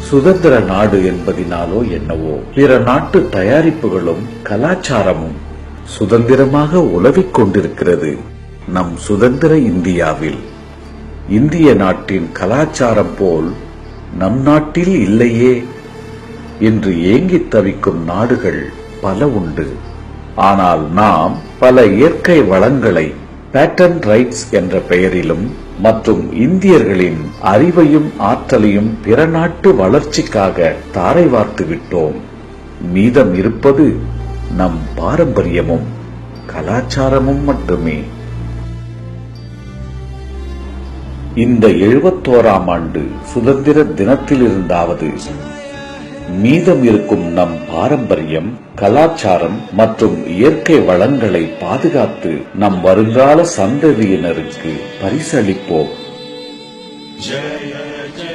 சுதந்திர நாடு என்பதினாலோ என்னவோ பிற நாட்டு தயாரிப்புகளும் கலாச்சாரமும் சுதந்திரமாக உலவிக் கொண்டிருக்கிறது நம் சுதந்திர இந்தியாவில். இந்திய நாட்டின் கலாச்சாரம் போல் நம் நாட்டில் இல்லையே என்று ஏங்கித் தவிக்கும் நாடுகள் பல உண்டு. ஆனால் நாம் பல இயற்கை வளங்களை பேட்டன் ரைட்ஸ் என்ற பெயரிலும் மற்றும் இந்தியர்களின் அறிவையும் ஆற்றலையும் பிற நாட்டு வளர்ச்சிக்காக தாரை வார்த்து விட்டோம். மீதம் இருப்பது நம் பாரம்பரியமும் கலாச்சாரமும் மட்டுமே. இந்த எழுபத்தோராம் ஆண்டு சுதந்திர தினத்திலிருந்தாவது மீதம் இருக்கும் நம் பாரம்பரியம் கலாச்சாரம் மற்றும் இயற்கை வளங்களை பாதுகாத்து நம் வருங்கால சந்ததியினருக்கு பரிசளிப்போம்.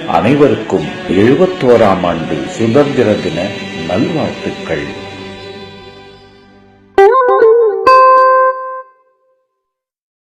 அனைவருக்கும் எழுபத்தோராம் ஆண்டு சுதந்திர தின நல்வாழ்த்துக்கள்.